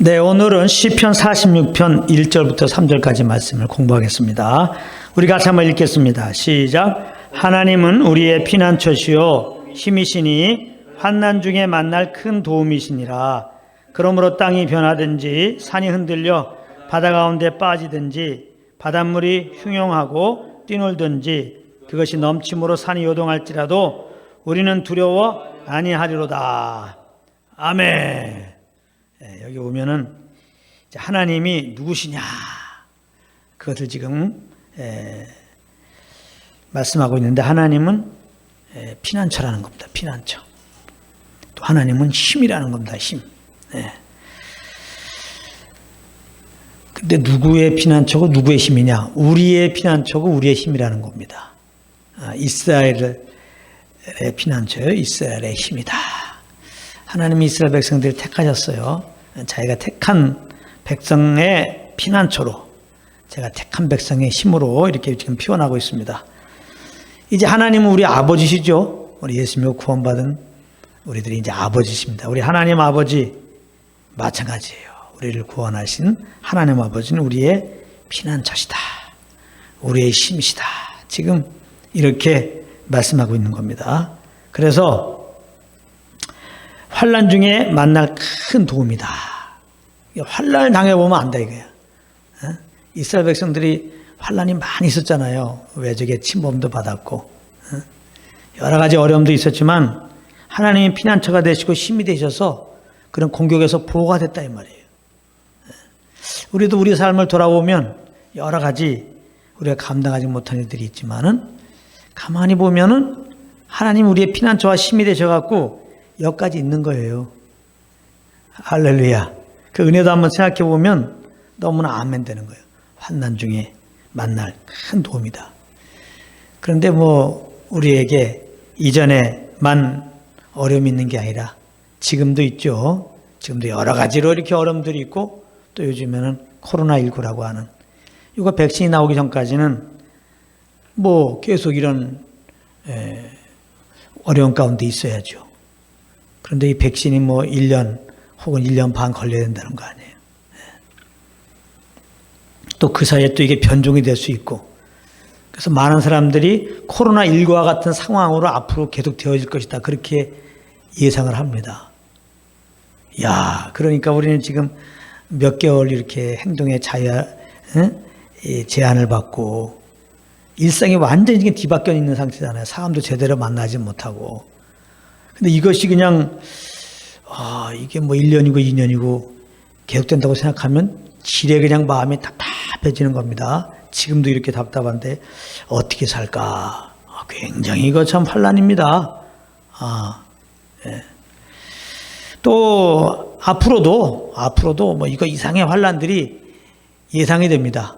네, 오늘은 시편 46편 1절부터 3절까지 말씀을 공부하겠습니다. 우리 같이 한번 읽겠습니다. 시작. 하나님은 우리의 피난처시요 힘이시니 환난 중에 만날 큰 도움이시니라. 그러므로 땅이 변하든지 산이 흔들려 바다 가운데 빠지든지 바닷물이 흉용하고 뛰놀든지 그것이 넘침으로 산이 요동할지라도 우리는 두려워 아니하리로다. 아멘. 예, 여기 오면은 하나님이 누구시냐 그것을 지금 에, 말씀하고 있는데 하나님은 에, 피난처라는 겁니다. 피난처. 또 하나님은 힘이라는 겁니다. 힘. 예. 근데 누구의 피난처고 누구의 힘이냐? 우리의 피난처고 우리의 힘이라는 겁니다. 아, 이스라엘의 피난처요. 이스라엘의 힘이다. 하나님이 이스라엘 백성들을 택하셨어요. 자기가 택한 백성의 피난처로 제가 택한 백성의 힘으로 이렇게 지금 표현하고 있습니다. 이제 하나님은 우리 아버지시죠. 우리 예수님을 구원받은 우리들이 이제 아버지십니다. 우리 하나님 아버지 마찬가지예요. 우리를 구원하신 하나님 아버지는 우리의 피난처시다. 우리의 힘이시다. 지금 이렇게 말씀하고 있는 겁니다. 그래서 환란 중에 만날 큰 도움이다. 환란을 당해보면 안다 이거야. 어? 이스라엘 백성들이 환란이 많이 있었잖아요. 외적의 침범도 받았고 어? 여러 가지 어려움도 있었지만 하나님이 피난처가 되시고 힘이 되셔서 그런 공격에서 보호가 됐다 이 말이에요. 어? 우리도 우리 삶을 돌아보면 여러 가지 우리가 감당하지 못한 일들이 있지만은 가만히 보면은 하나님 우리의 피난처와 힘이 되셔 갖고 여기까지 있는 거예요. 할렐루야. 그 은혜도 한번 생각해 보면 너무나 아멘 되는 거예요. 환난 중에 만날 큰 도움이다. 그런데 뭐 우리에게 이전에만 어려움이 있는 게 아니라 지금도 있죠. 지금도 여러 가지로 이렇게 어려움들이 있고 또 요즘에는 코로나19라고 하는 이거 백신이 나오기 전까지는 뭐 계속 이런 에, 어려운 가운데 있어야죠. 그런데 이 백신이 뭐 1년 혹은 1년 반 걸려야 된다는 거 아니에요. 또 그 사이에 또 이게 변종이 될 수 있고 그래서 많은 사람들이 코로나19와 같은 상황으로 앞으로 계속 되어질 것이다. 그렇게 예상을 합니다. 야, 그러니까 우리는 지금 몇 개월 이렇게 행동의 자유, 제한을 받고 일상이 완전히 뒤바뀌어 있는 상태잖아요. 사람도 제대로 만나지 못하고. 근데 이것이 그냥, 아, 이게 뭐 1년이고 2년이고 계속된다고 생각하면 지레 그냥 마음이 답답해지는 겁니다. 지금도 이렇게 답답한데 어떻게 살까? 아, 굉장히 이거 참 환란입니다. 아, 예. 또 앞으로도 앞으로도 뭐 이거 이상의 환란들이 예상이 됩니다.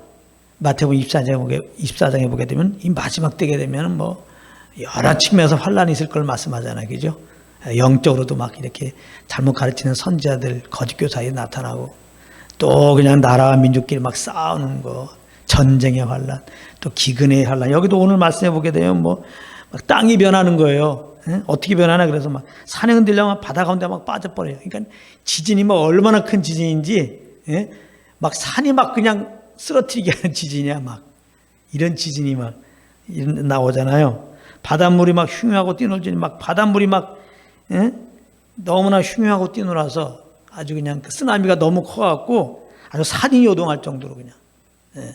마태복음 24장에 보게 24장에 보게 되면 이 마지막 때게 되면 뭐 여러 측면에서 환란이 있을 걸 말씀하잖아요. 그죠? 영적으로도 막 이렇게 잘못 가르치는 선지자들 거짓 교사에 나타나고 또 그냥 나라와 민족끼리 막 싸우는 거 전쟁의 환란 또 기근의 환란 여기도 오늘 말씀해 보게 되면 뭐막 땅이 변하는 거예요. 예? 어떻게 변하나 그래서 막 산에 흔들려면 바다 가운데 막 빠져버려요. 그러니까 지진이 막 얼마나 큰 지진인지 예? 막 산이 막 그냥 쓰러뜨리게 하는 지진이야 막 이런 지진이 막 나오잖아요. 바닷물이 막 흉하고 뛰놀지 막 바닷물이 막 예? 너무나 흉하고 뛰놀아서 아주 그냥 그 쓰나미가 너무 커갖고 아주 산이 요동할 정도로 그냥 예.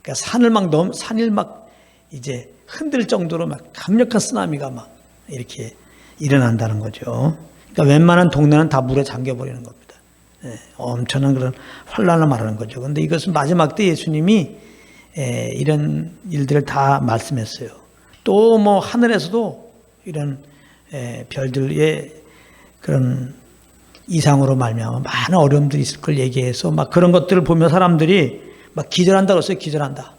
그러니까 산을 막 넘 산을 막 이제 흔들 정도로 막 강력한 쓰나미가 막 이렇게 일어난다는 거죠. 그러니까 웬만한 동네는 다 물에 잠겨버리는 겁니다. 예, 엄청난 그런 환란을 말하는 거죠. 근데 이것은 마지막 때 예수님이 예, 이런 일들을 다 말씀했어요. 또 뭐 하늘에서도 이런 예, 별들의 그런 이상으로 말미암아 많은 어려움들이 있을 걸 얘기해서 막 그런 것들을 보며 사람들이 막 기절한다 그랬어요. 기절한다.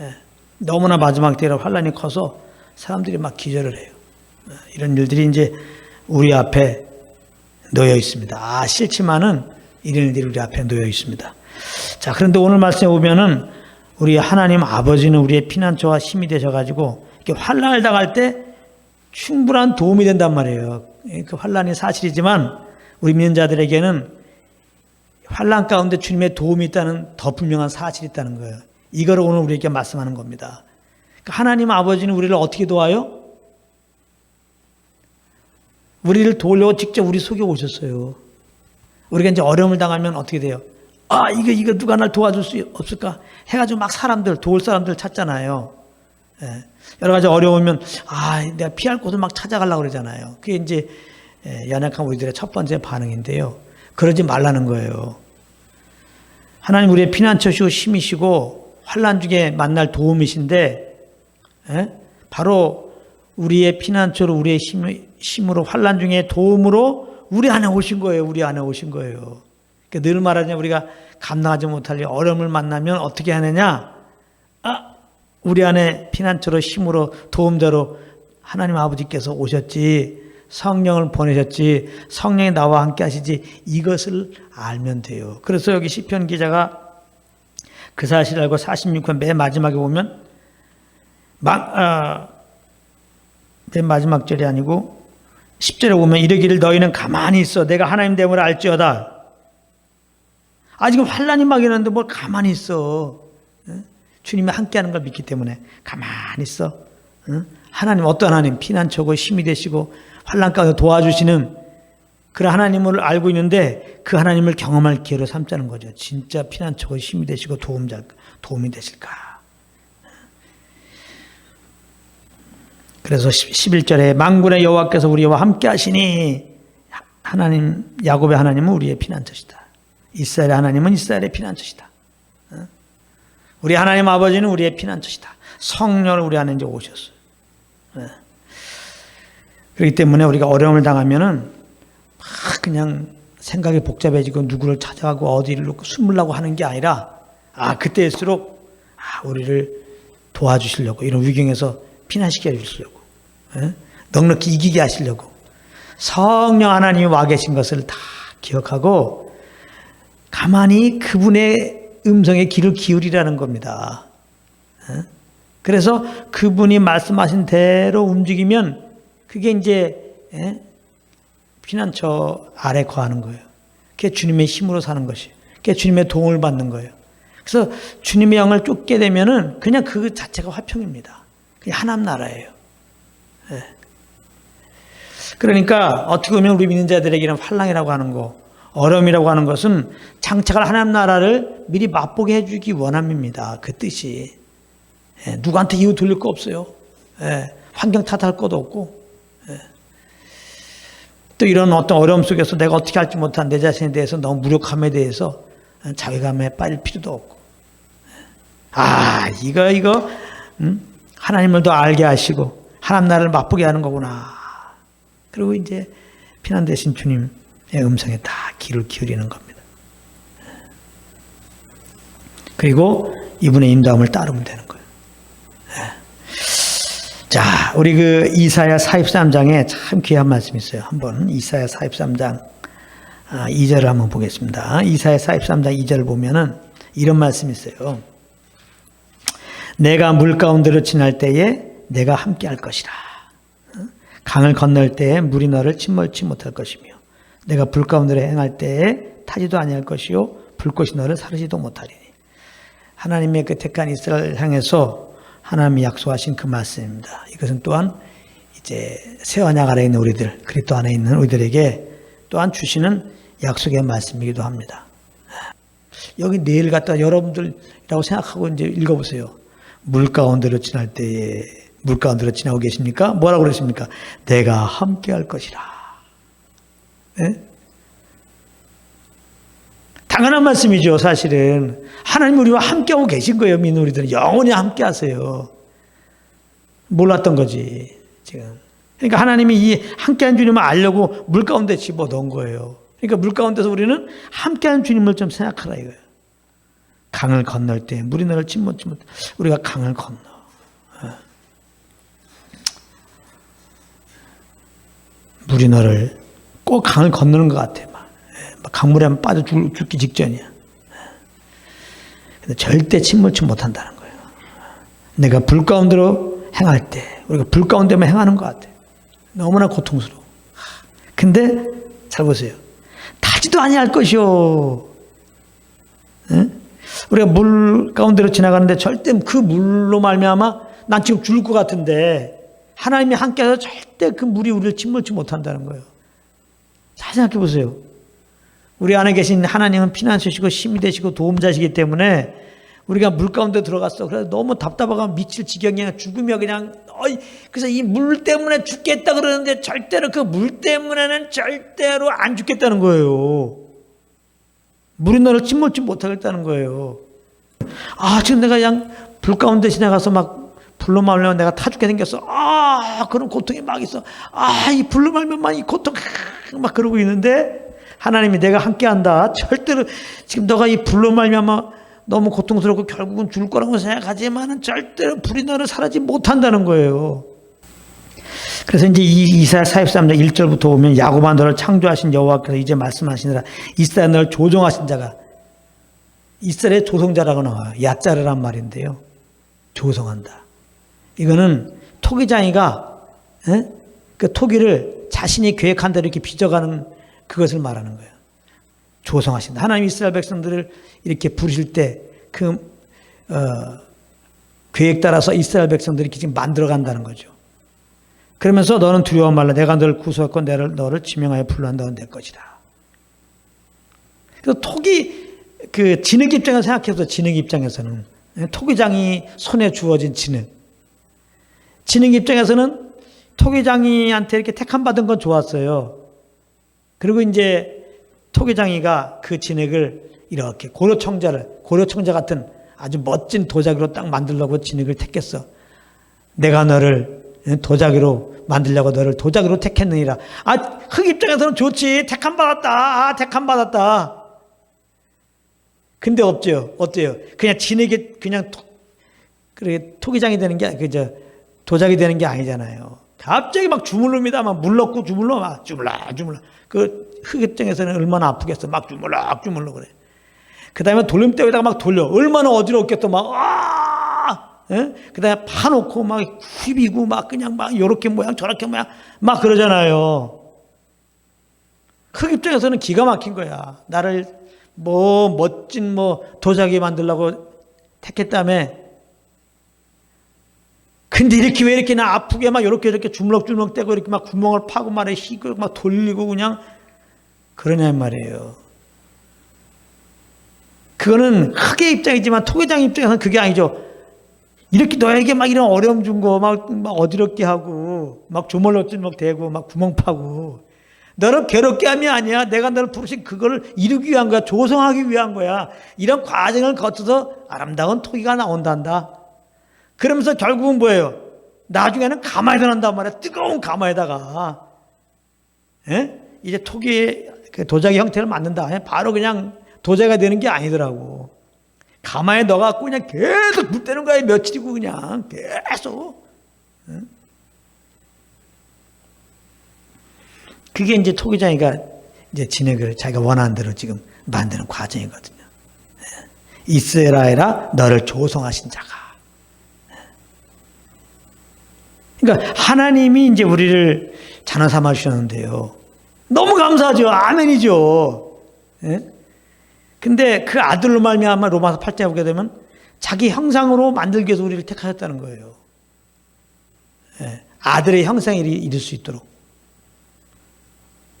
예, 너무나 마지막 때라 환란이 커서 사람들이 막 기절을 해요. 예, 이런 일들이 이제 우리 앞에 놓여 있습니다. 아, 싫지만은 이런 일들이 우리 앞에 놓여 있습니다. 자, 그런데 오늘 말씀에 보면은 우리 하나님 아버지는 우리의 피난처와 힘이 되셔 가지고 이렇게 환란을 당할 때 충분한 도움이 된단 말이에요. 그 환란이 사실이지만 우리 믿는 자들에게는 환란 가운데 주님의 도움이 있다는 더 분명한 사실이 있다는 거예요. 이거를 오늘 우리에게 말씀하는 겁니다. 그러니까 하나님 아버지는 우리를 어떻게 도와요? 우리를 도우려고 직접 우리 속에 오셨어요. 우리가 이제 어려움을 당하면 어떻게 돼요? 아, 이거, 이거 누가 날 도와줄 수 없을까? 해가지고 막 사람들, 도울 사람들 찾잖아요. 예. 여러 가지 어려우면, 아, 내가 피할 곳을 막 찾아가려고 그러잖아요. 그게 이제, 예, 연약한 우리들의 첫 번째 반응인데요. 그러지 말라는 거예요. 하나님 우리의 피난처시고 힘이시고, 환란 중에 만날 도움이신데, 예? 바로 우리의 피난처로 우리의 힘, 힘으로 환란 중에 도움으로 우리 안에 오신 거예요. 우리 안에 오신 거예요. 그러니까 늘 말하자면 우리가 감당하지 못할 일, 어려움을 만나면 어떻게 하느냐? 아, 우리 안에 피난처로 힘으로 도움대로 하나님 아버지께서 오셨지. 성령을 보내셨지. 성령이 나와 함께 하시지. 이것을 알면 돼요. 그래서 여기 시편 기자가 그 사실을 알고 46편 맨 마지막에 보면 막, 아, 맨 마지막 절이 아니고 10절에 보면 이르기를 너희는 가만히 있어 내가 하나님 됨을 알지어다. 아 지금 환란이 막 이러는데 뭘 가만히 있어. 응? 주님이 함께하는 걸 믿기 때문에 가만히 있어. 응? 하나님 어떤 하나님 피난처고 힘이 되시고 환란 가운데 도와주시는 그런 하나님을 알고 있는데 그 하나님을 경험할 기회로 삼자는 거죠. 진짜 피난처고 힘이 되시고 도움자 도움이 되실까? 그래서 11절에 만군의 여호와께서 우리와 함께 하시니 하나님 야곱의 하나님은 우리의 피난처시다. 이스라엘의 하나님은 이스라엘의 피난처시다. 어? 우리 하나님 아버지는 우리의 피난처시다. 성령을 우리 안에 이제 오셨어요. 어. 그렇기 때문에 우리가 어려움을 당하면은 막 그냥 생각이 복잡해지고 누구를 찾아가고 어디를 숨으려고 하는 게 아니라 아 그때일수록 아 우리를 도와주시려고 이런 위경에서 피난시켜 주시려고 예? 넉넉히 이기게 하시려고 성령 하나님이 와 계신 것을 다 기억하고 가만히 그분의 음성에 귀를 기울이라는 겁니다. 예? 그래서 그분이 말씀하신 대로 움직이면 그게 이제 예? 피난처 아래 거하는 거예요. 그게 주님의 힘으로 사는 것이. 그게 주님의 도움을 받는 거예요. 그래서 주님의 영을 쫓게 되면은 그냥 그 자체가 화평입니다. 그게 하나님 나라예요. 예. 그러니까 어떻게 보면 우리 믿는 자들에게는 환랑이라고 하는 거, 어려움이라고 하는 것은 장착할 하나님 나라를 미리 맛보게 해주기 원함입니다. 그 뜻이. 예. 누구한테 이유 돌릴 거 없어요. 예. 환경 탓할 것도 없고. 예. 또 이런 어떤 어려움 속에서 내가 어떻게 할지 못한 내 자신에 대해서 너무 무력함에 대해서 자괴감에 빠질 필요도 없고. 아, 이거, 이거, 음? 하나님을 더 알게 하시고, 하나님 나라를 맛보게 하는 거구나. 그리고 이제 피난 대신 주님의 음성에 다 귀를 기울이는 겁니다. 그리고 이분의 인도함을 따르면 되는 거예요. 자, 우리 그 이사야 43장에 참 귀한 말씀이 있어요. 한번 이사야 43장 2절을 한번 보겠습니다. 이사야 43장 2절을 보면은 이런 말씀이 있어요. 내가 물 가운데로 지날 때에 내가 함께 할 것이라. 강을 건널 때에 물이 너를 침몰치 못할 것이며 내가 불 가운데로 행할 때에 타지도 아니할 것이요 불꽃이 너를 사르지도 못하리니. 하나님의 그 택한 이스라엘 향해서 하나님이 약속하신 그 말씀입니다. 이것은 또한 이제 새 언약 아래 있는 우리들, 그리스도 안에 있는 우리들에게 또한 주시는 약속의 말씀이기도 합니다. 여기 내일 갖다 여러분들이라고 생각하고 이제 읽어보세요. 물 가운데로 지날 때에 물 가운데로 지나고 계십니까? 뭐라고 그러십니까? 내가 함께 할 것이라. 네? 당연한 말씀이죠, 사실은. 하나님 우리와 함께하고 계신 거예요, 믿는 우리들은. 영원히 함께 하세요. 몰랐던 거지, 지금. 그러니까 하나님이 이 함께한 주님을 알려고 물 가운데 집어 넣은 거예요. 그러니까 물 가운데서 우리는 함께한 주님을 좀 생각하라 이거예요. 강을 건널 때 물이 너를 침몰치 못 우리가 강을 건너. 어. 물이 너를 꼭 강을 건너는 것 같아. 막, 강물에 빠져 죽, 죽기 직전이야. 예. 근데 절대 침몰치 못한다는 거예요. 내가 불 가운데로 행할 때 우리가 불 가운데만 행하는 것 같아. 너무나 고통스러워. 근데 잘 보세요. 타지도 아니할 것이요. 우리가 물 가운데로 지나가는데 절대 그 물로 말미암아 난 지금 죽을 것 같은데 하나님이 함께해서 절대 그 물이 우리를 침몰치 못한다는 거예요. 잘 생각해 보세요. 우리 안에 계신 하나님은 피난처시고 힘이 되시고 도움자시기 때문에 우리가 물 가운데 들어갔어. 그래서 너무 답답하고 미칠 지경이야. 죽으며 그냥 어이 그래서 이 물 때문에 죽겠다 그러는데 절대로 그 물 때문에는 절대로 안 죽겠다는 거예요. 물이 너를 침몰치 못하겠다는 거예요. 아 지금 내가 그냥 불 가운데 지나가서 막 불로 말면 내가 타 죽게 생겼어. 아 그런 고통이 막 있어. 아 이 불로 말면만 이 고통 막 그러고 있는데 하나님이 내가 함께한다. 절대로 지금 너가 이 불로 말면 너무 고통스럽고 결국은 죽을 거라고 생각하지만은 절대로 불이 너를 사라지 못한다는 거예요. 그래서 이제 이 이사야 43장 1절부터 보면 야곱아 너를 창조하신 여호와께서 이제 말씀하시느라 이스라엘 너를 조종하신 자가 이스라엘의 조성자라고 나와요. 야자르란 말인데요. 조성한다. 이거는 토기장이가 에? 그 토기를 자신이 계획한 대로 이렇게 빚어가는 그것을 말하는 거예요. 조성하신다. 하나님 이스라엘 백성들을 이렇게 부르실 때그 어, 계획 따라서 이스라엘 백성들이 지금 만들어 간다는 거죠. 그러면서 너는 두려워 말라. 내가 너를 구속하고 너를, 너를 지명하여 불러한다. 내 것이다. 그래서 토기 그 진흙 입장에서 생각해서 진흙 입장에서는 토기장이 손에 주어진 진흙. 진흙 입장에서는 토기장이한테 이렇게 택함 받은 건 좋았어요. 그리고 이제 토기장이가 그 진흙을 이렇게 고려청자를 고려청자 같은 아주 멋진 도자기로 딱 만들려고 진흙을 택했어. 내가 너를 도자기로 만들려고 너를 도자기로 택했느니라. 아, 흙 입장에서는 좋지. 택함 받았다. 아, 택함 받았다. 근데 없죠. 어때요? 그냥 진흙이 그냥 토, 그래 토기장이 되는 게 그저 도자기 되는 게 아니잖아요. 갑자기 막 주물릅니다. 막 물렀고 주물러 막 주물러 주물러. 그 흑입장에서는 얼마나 아프겠어. 막 주물러 주물러 그래. 그 다음에 돌림대에다가 막 돌려. 얼마나 어지럽겠어. 막, 아! 예? 그 다음에 파놓고 막 휘비고 막 그냥 막 요렇게 모양 저렇게 모양 막 그러잖아요. 흑 입장에서는 기가 막힌 거야. 나를 뭐 멋진 뭐 도자기 만들려고 택했다며. 근데 이렇게 왜 이렇게 나 아프게 막 이렇게 이렇게 주물럭주물럭 떼고 이렇게 막 구멍을 파고 말에 희고 막 돌리고 그냥 그러냐 말이에요. 그거는 흑의 입장이지만 토기장 입장에서는 그게 아니죠. 이렇게 너에게 막 이런 어려움 준 거 막 막 어지럽게 하고 막 조물럭주물럭 대고 막 구멍 파고 너를 괴롭게 함이 아니야. 내가 너를 부르신 그거를 이루기 위한 거야. 조성하기 위한 거야. 이런 과정을 거쳐서 아름다운 토기가 나온단다. 그러면서 결국은 뭐예요? 나중에는 가마에다 난단 말이야. 뜨거운 가마에다가. 예? 이제 토기의 그 도자기 형태를 만든다. 바로 그냥 도자기가 되는 게 아니더라고. 가마에 넣어갖고 그냥 계속 물 때는 거야. 며칠이고 그냥 계속. 예? 그게 이제 토기장이가 이제 진액을 자기가 원하는 대로 지금 만드는 과정이거든요. 예. 이스라엘아 너를 조성하신 자가. 예. 그러니까 하나님이 이제 우리를 자녀 삼아 주셨는데요. 너무 감사하죠. 아멘이죠. 예? 근데 그 아들로 말미암아 로마서 8장에 보게 되면 자기 형상으로 만들기 위해서 우리를 택하셨다는 거예요. 예. 아들의 형상이 이룰 수 있도록.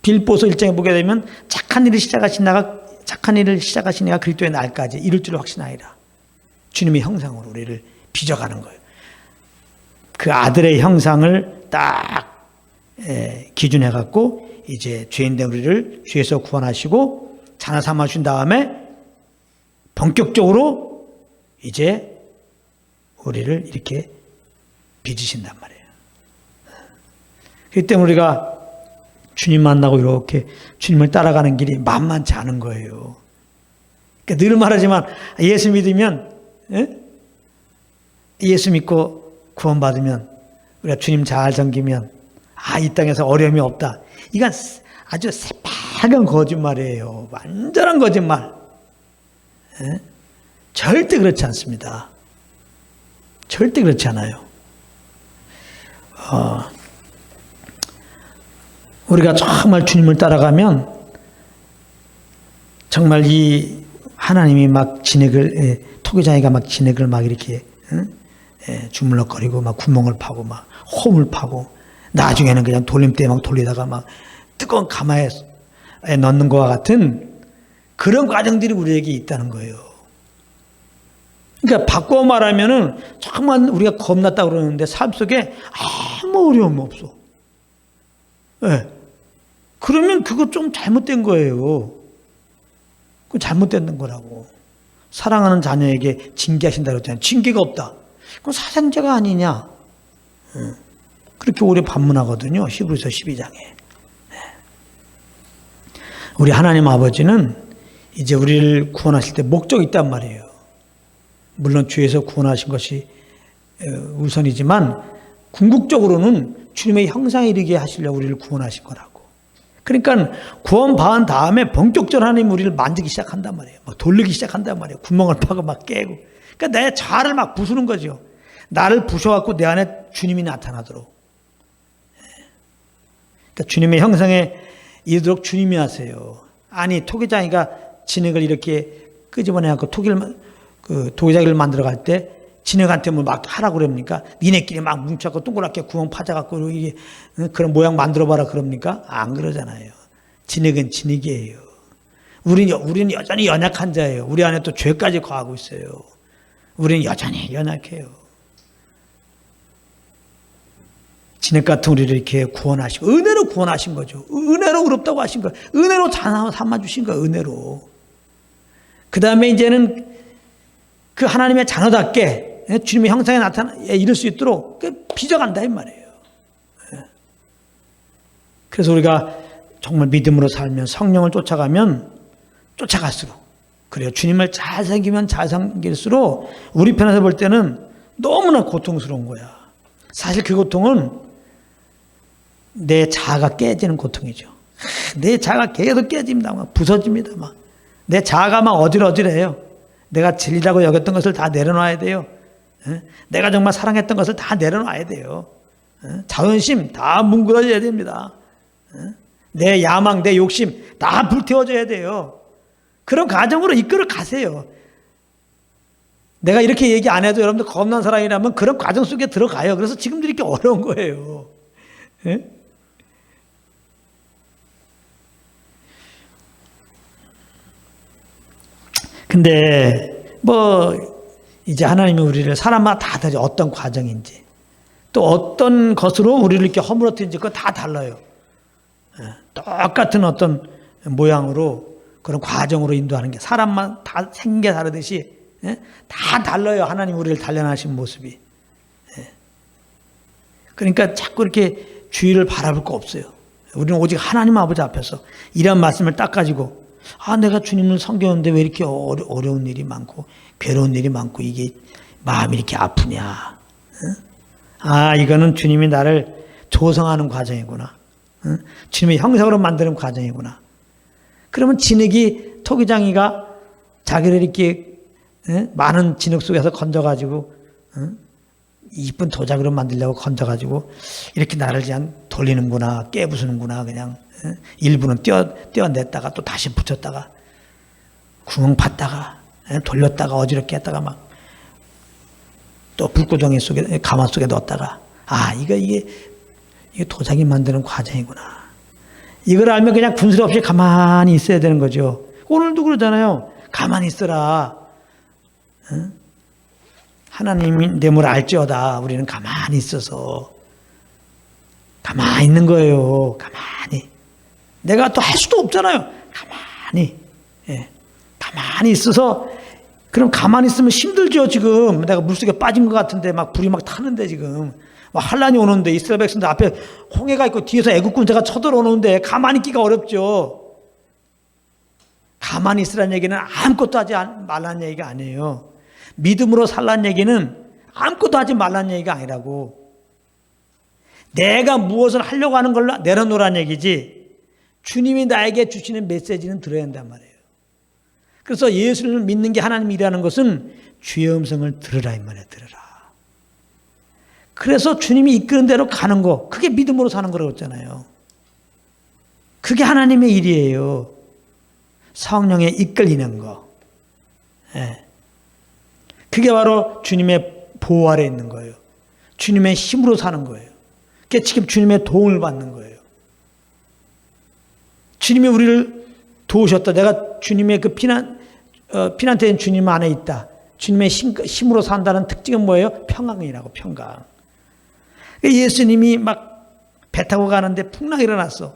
빌보서 1장에 보게 되면 착한 일을 시작하신 나가 착한 일을 시작하신 이가 그리스도의 날까지 이룰 줄을 확신하이라. 주님의 형상으로 우리를 빚어가는 거예요. 그 아들의 형상을 딱 기준해 갖고 이제 죄인된 우리를 죄에서 구원하시고 자나 삼아 주신 다음에 본격적으로 이제 우리를 이렇게 빚으신단 말이에요. 그렇기 때문에 우리가 주님 만나고 이렇게 주님을 따라가는 길이 만만치 않은 거예요. 그러니까 늘 말하지만 예수 믿으면 예? 예수 믿고 구원받으면 우리가 주님 잘 섬기면 아 이 땅에서 어려움이 없다. 이건 아주 새빨간 거짓말이에요. 완전한 거짓말. 예? 절대 그렇지 않습니다. 절대 그렇지 않아요. 어, 우리가 정말 주님을 따라가면 정말 이 하나님이 막 진액을 예, 토기장이가 막 진액을 막 이렇게 응? 예, 주물럭거리고 막 구멍을 파고 막 홈을 파고 나중에는 그냥 돌림대 막 돌리다가 막 뜨거운 가마에 넣는 것과 같은 그런 과정들이 우리에게 있다는 거예요. 그러니까 바꿔 말하면은 정말 우리가 겁났다 그러는데 삶 속에 아무 어려움 없어. 예. 그러면 그거 좀 잘못된 거예요. 그 잘못된 거라고. 사랑하는 자녀에게 징계하신다 그랬잖아요. 징계가 없다. 그건 사생자가 아니냐. 예. 그렇게 오래 반문하거든요. 히브리서 12장에. 예. 우리 하나님 아버지는 이제 우리를 구원하실 때 목적이 있단 말이에요. 물론 주에서 구원하신 것이 어, 우선이지만 궁극적으로는 주님의 형상에 이르게 하시려고 우리를 구원하신 거라고. 그러니까 구원 받은 다음에 본격적으로 하나님 우리를 만지기 시작한단 말이에요. 막 돌리기 시작한단 말이에요. 구멍을 파고 막 깨고. 그러니까 내 자아를 막 부수는 거죠. 나를 부셔갖고 내 안에 주님이 나타나도록. 그러니까 주님의 형상에 이르도록 주님이 하세요. 아니 토기장이가 진액을 이렇게 끄집어내갖고 토기를 그 도자기를 만들어 갈 때 진액한테 뭐 막 하라고 그럽니까? 니네끼리 막 뭉쳐갖고 동그랗게 구멍 파져갖고 이게 그런 모양 만들어 봐라 그럽니까? 안 그러잖아요. 진액은 진액이에요. 우리는, 우리는 여전히 연약한 자예요. 우리 안에 또 죄까지 거하고 있어요. 우리는 여전히 연약해요. 진액 같은 우리를 이렇게 구원하시고, 은혜로 구원하신 거죠. 은혜로 의롭다고 하신 거예요. 은혜로 삼아 주신 거예요, 은혜로. 그 다음에 이제는 그 하나님의 자녀답게 주님의 형상에 나타나 이룰 수 있도록 빚어간다 이 말이에요. 그래서 우리가 정말 믿음으로 살면 성령을 쫓아가면 쫓아갈수록 그래요. 주님을 잘 생기면 잘 생길수록 우리 편에서 볼 때는 너무나 고통스러운 거야. 사실 그 고통은 내 자아가 깨지는 고통이죠. 내 자아가 계속 깨집니다. 막 부서집니다. 막. 내 자아가 막 어질어질해요. 내가 진리라고 여겼던 것을 다 내려놔야 돼요. 내가 정말 사랑했던 것을 다 내려놔야 돼요. 자존심 다 뭉그러져야 됩니다. 내 야망, 내 욕심 다 불태워져야 돼요. 그런 과정으로 이끌어 가세요. 내가 이렇게 얘기 안 해도 여러분들 겁난 사람이라면 그런 과정 속에 들어가요. 그래서 지금도 이렇게 어려운 거예요. 근데 뭐 이제 하나님이 우리를 사람마다 다 다르죠. 어떤 과정인지 또 어떤 것으로 우리를 이렇게 허물어뜨린지 그거 다 달라요. 예, 똑같은 어떤 모양으로 그런 과정으로 인도하는 게 사람만 다 생겨 다르듯이 예, 다 달라요. 하나님 우리를 단련하신 모습이. 예. 그러니까 자꾸 이렇게 주의를 바라볼 거 없어요. 우리는 오직 하나님 아버지 앞에서 이런 말씀을 딱 가지고 아, 내가 주님을 섬겼는데 왜 이렇게 어려, 어려운 일이 많고, 괴로운 일이 많고, 이게 마음이 이렇게 아프냐. 응? 아, 이거는 주님이 나를 조성하는 과정이구나. 응? 주님의 형상으로 만드는 과정이구나. 그러면 진흙이, 토기장이가 자기를 이렇게 응? 많은 진흙 속에서 건져가지고, 이쁜 도자기로 만들려고 건져가지고, 이렇게 나를 그냥 돌리는구나, 깨부수는구나, 그냥. 일부는 떼어, 떼어냈다가 또 다시 붙였다가 구멍 팠다가 돌렸다가 어지럽게 했다가 막 또 불구덩이 속에 가마 속에 넣었다가 아 이거 이게 이게 도자기 만드는 과정이구나 이걸 알면 그냥 군술 없이 가만히 있어야 되는 거죠. 오늘도 그러잖아요. 가만히 있어라. 응? 하나님이 내물 알지어다. 우리는 가만히 있어서. 가만히 있는 거예요. 가만히. 내가 또 할 수도 없잖아요. 가만히, 예, 가만히 있어서, 그럼 가만히 있으면 힘들죠, 지금. 내가 물속에 빠진 것 같은데, 막 불이 막 타는데, 지금. 막 환란이 오는데, 이스라엘 백성들 앞에 홍해가 있고, 뒤에서 애국군자가 쳐들어오는데, 가만히 있기가 어렵죠. 가만히 있으라는 얘기는 아무것도 하지 말라는 얘기가 아니에요. 믿음으로 살라는 얘기는 아무것도 하지 말라는 얘기가 아니라고. 내가 무엇을 하려고 하는 걸 내려놓으라는 얘기지. 주님이 나에게 주시는 메시지는 들어야 한단 말이에요. 그래서 예수를 믿는 게 하나님이라는 것은 주의 음성을 들으라 이 말이에요. 들으라. 그래서 주님이 이끄는 대로 가는 거 그게 믿음으로 사는 거라고 했잖아요. 그게 하나님의 일이에요. 성령에 이끌리는 거. 예. 그게 바로 주님의 보호 아래 있는 거예요. 주님의 힘으로 사는 거예요. 그게 지금 주님의 도움을 받는 거예요. 주님이 우리를 도우셨다. 내가 주님의 그 피난, 어, 피난된 주님 안에 있다. 주님의 힘, 힘으로 산다는 특징은 뭐예요? 평강이라고, 평강. 예수님이 막 배 타고 가는데 풍랑이 일어났어.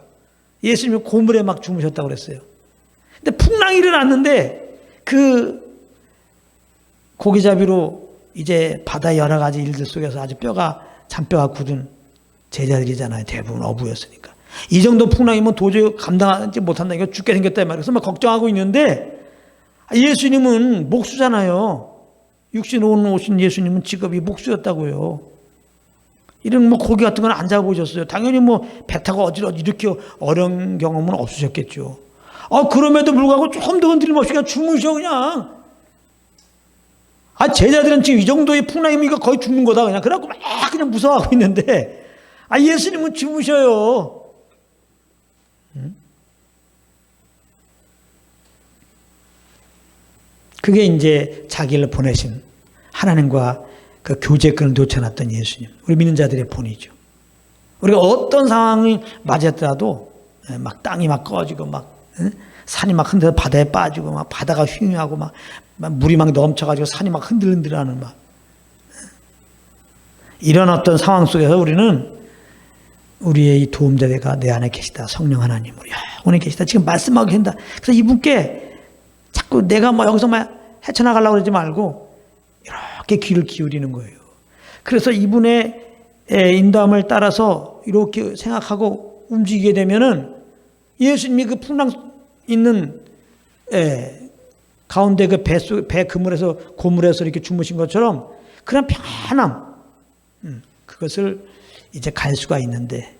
예수님이 고물에 막 주무셨다고 그랬어요. 근데 풍랑이 일어났는데 그 고기잡이로 이제 바다 여러 가지 일들 속에서 아주 뼈가 잔뼈가 굳은 제자들이잖아요. 대부분 어부였으니까. 이 정도 풍랑이면 도저히 감당하지 못한다. 이거 죽게 생겼다. 말해서 막 걱정하고 있는데 예수님은 목수잖아요. 육신 온 오신 예수님은 직업이 목수였다고요. 이런 뭐 고기 같은 건 안 잡아보셨어요. 당연히 뭐 배 타고 어디로 이렇게 어려운 경험은 없으셨겠죠. 아, 그럼에도 불구하고 조금 더 흔들림 없이 그냥 주무셔, 그냥. 아, 제자들은 지금 이 정도의 풍랑이면 이거 거의 죽는 거다. 그냥. 그래갖고 막 그냥 무서워하고 있는데, 아, 예수님은 주무셔요. 음? 그게 이제 자기를 보내신 하나님과 그 교제권을 놓쳐놨던 예수님. 우리 믿는 자들의 본이죠. 우리가 어떤 상황이 맞았더라도 예, 막 땅이 막 꺼지고 막 예? 산이 막 흔들어 바다에 빠지고 막 바다가 휘하고 막, 막 물이 막 넘쳐가지고 산이 막 흔들흔들하는 막 예. 이런 어떤 상황 속에서 우리는 우리의 이 도움대대가 내 안에 계시다 성령 하나님 우리 안에 계시다 지금 말씀하고 계신다 그래서 이분께 자꾸 내가 뭐 여기서 막 헤쳐나가려고 그러지 말고 이렇게 귀를 기울이는 거예요. 그래서 이분의 인도함을 따라서 이렇게 생각하고 움직이게 되면은 예수님이 그 풍랑 있는 에, 가운데 그 배, 속, 배 그물에서 고물에서 이렇게 주무신 것처럼 그런 편함 음, 그것을 이제 갈 수가 있는데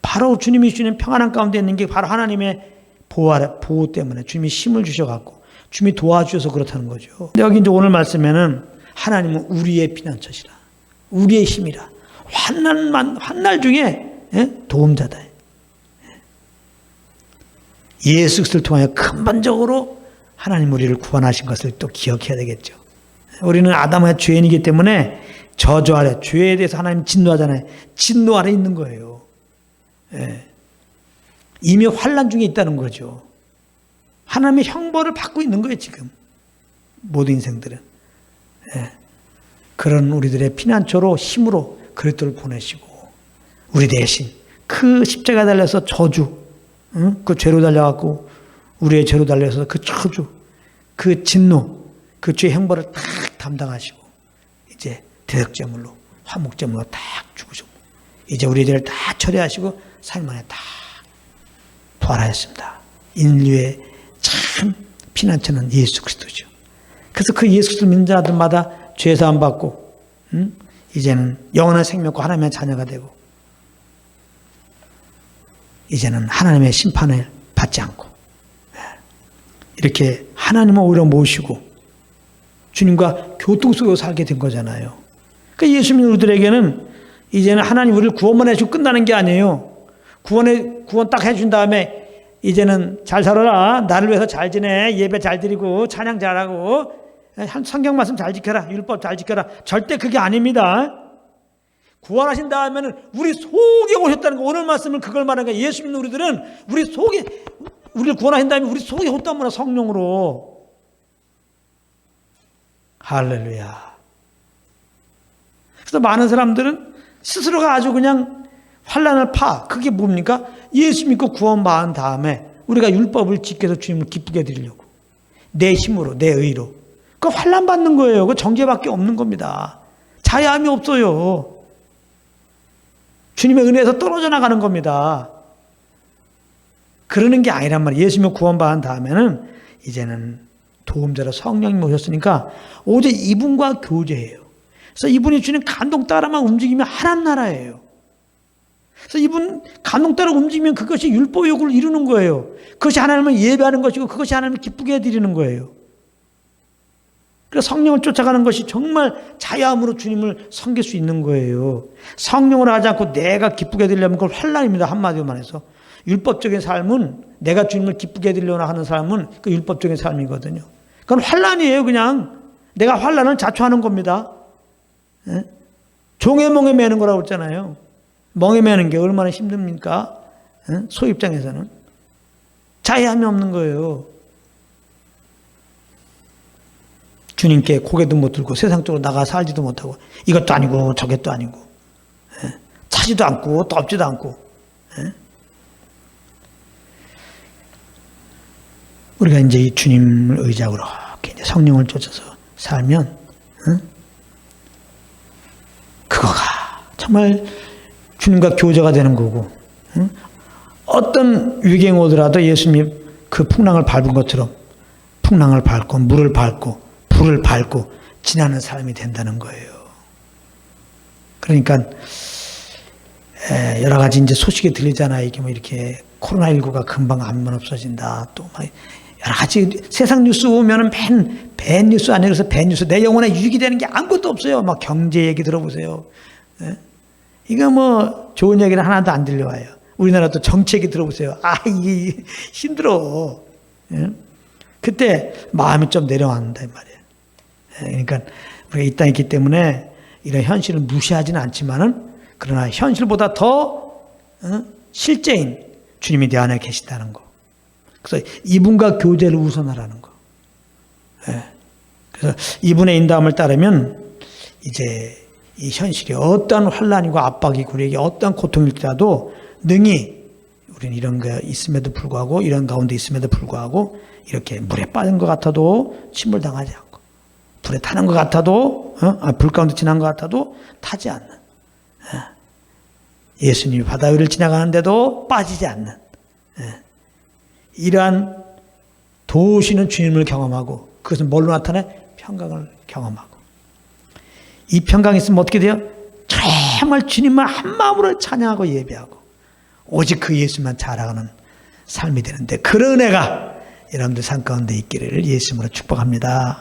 바로 주님이 주는 평안한 가운데 있는 게 바로 하나님의 보호, 보호 때문에 주님이 힘을 주셔갖고 주님이 도와주셔서 그렇다는 거죠. 근데 여기 이제 오늘 말씀에는 하나님은 우리의 피난처시라. 우리의 힘이라. 환난만, 환날 중에 예? 도움자다. 예수 그리스도를 통하여 근본적으로 하나님 우리를 구원하신 것을 또 기억해야 되겠죠. 우리는 아담의 죄인이기 때문에 저주 아래, 죄에 대해서 하나님 진노하잖아요. 진노 아래 있는 거예요. 예. 이미 환란 중에 있다는 거죠. 하나님의 형벌을 받고 있는 거예요, 지금. 모든 인생들은. 예. 그런 우리들의 피난처로 힘으로 그리스도를 보내시고 우리 대신 그 십자가 달려서 저주, 응? 그 죄로 달려갖고 우리의 죄로 달려서 그 저주, 그 진노, 그죄 형벌을 딱 담당하시고 이제 대적제물로 화목제물로 딱 죽으시고 이제 우리들을 다 처리하시고 삶만에 딱 부활하였습니다. 인류의 참 피난처는 예수 그리스도죠. 그래서 그 예수 그리스도 믿는 자들마다 죄사함 받고 음? 이제는 영원한 생명과 하나님의 자녀가 되고 이제는 하나님의 심판을 받지 않고 예. 이렇게 하나님을 오히려 모시고 주님과 교통 속에 살게 된 거잖아요. 그러니까 예수 믿는 우리들에게는 이제는 하나님 우리를 구원만 해주고 끝나는 게 아니에요. 구원에 구원 딱 해준 다음에 이제는 잘 살아라. 나를 위해서 잘 지내. 예배 잘 드리고 찬양 잘하고 성경 말씀 잘 지켜라. 율법 잘 지켜라. 절대 그게 아닙니다. 구원하신 다음에는 우리 속에 오셨다는 거 오늘 말씀을 그걸 말하는 거예요. 예수 믿는 우리들은 우리 속에 우리를 구원하신 다음에 우리 속에 오셨단 성령으로. 할렐루야. 그래서 많은 사람들은 스스로가 아주 그냥 환란을 파. 그게 뭡니까? 예수 믿고 구원 받은 다음에 우리가 율법을 지켜서 주님을 기쁘게 드리려고 내 힘으로 내 의로 그 환란 받는 거예요. 그 정죄밖에 없는 겁니다. 자유함이 없어요. 주님의 은혜에서 떨어져 나가는 겁니다. 그러는 게 아니란 말이에요. 예수 믿고 구원 받은 다음에는 이제는 도움자로 성령님 오셨으니까 오직 이분과 교제해요. 그래서 이분이 주는 감동 따라만 움직이면 하나님 나라예요. 그래서 이분 감동 따라 움직이면 그것이 율법 요구를 이루는 거예요. 그것이 하나님을 예배하는 것이고 그것이 하나님을 기쁘게 해드리는 거예요. 그래서 성령을 쫓아가는 것이 정말 자유함으로 주님을 섬길 수 있는 거예요. 성령을 하지 않고 내가 기쁘게 해드리려면 그걸 환란입니다. 한마디로 말해서. 율법적인 삶은 내가 주님을 기쁘게 해드리려나 하는 삶은 그 율법적인 삶이거든요. 그건 환란이에요, 그냥. 내가 환란을 자초하는 겁니다. 예? 종에 멍에 매는 거라고 했잖아요. 멍에 매는 게 얼마나 힘듭니까? 예? 소 입장에서는. 자유함이 없는 거예요. 주님께 고개도 못 들고 세상 쪽으로 나가 살지도 못하고 이것도 아니고 저것도 아니고 예? 차지도 않고 덥지도 않고 예? 우리가 이제 이 주님을 의지하고 이렇게 이제 성령을 쫓아서 살면 응? 그거가 정말 주님과 교제가 되는 거고 응? 어떤 위경이 오더라도 예수님 그 풍랑을 밟은 것처럼 풍랑을 밟고 물을 밟고 불을 밟고 지나는 사람이 된다는 거예요. 그러니까 에, 여러 가지 이제 소식이 들리잖아요. 이게 뭐 이렇게 코로나19가 금방 안면 없어진다. 또 막 여러 가지 세상 뉴스 보면은 맨, 밴 뉴스 안에 그래서 밴 뉴스 내 영혼에 유익이 되는 게 아무것도 없어요. 막 경제 얘기 들어보세요. 예? 이거 뭐 좋은 얘기는 하나도 안 들려와요. 우리나라도 정책이 들어보세요. 아, 이게 힘들어. 예? 그때 마음이 좀 내려앉는다, 이 말이에요. 예, 그러니까 우리가 이 땅에 있기 때문에 이런 현실을 무시하지는 않지만은 그러나 현실보다 더 어? 실제인 주님이 내 안에 계시다는 거. 그래서 이분과 교제를 우선하라는 거. 예. 그래서 이분의 인담을 따르면 이제 이 현실이 어떠한 환란이고 압박이고 우리에게 어떠한 고통일지라도 능히 우리는 이런 거 있음에도 불구하고 이런 가운데 있음에도 불구하고 이렇게 물에 빠진 것 같아도 침몰당하지 않고 불에 타는 것 같아도 어? 아, 불 가운데 지난 것 같아도 타지 않는 예. 예수님이 바다 위를 지나가는데도 빠지지 않는 예. 이러한 도우시는 주님을 경험하고 그것은 뭘로 나타내? 평강을 경험하고 이 평강이 있으면 어떻게 돼요? 정말 주님만 한 마음으로 찬양하고 예배하고 오직 그 예수만 자랑하는 삶이 되는데 그런 은혜가 여러분들 삶 가운데 있기를 예수님으로 축복합니다.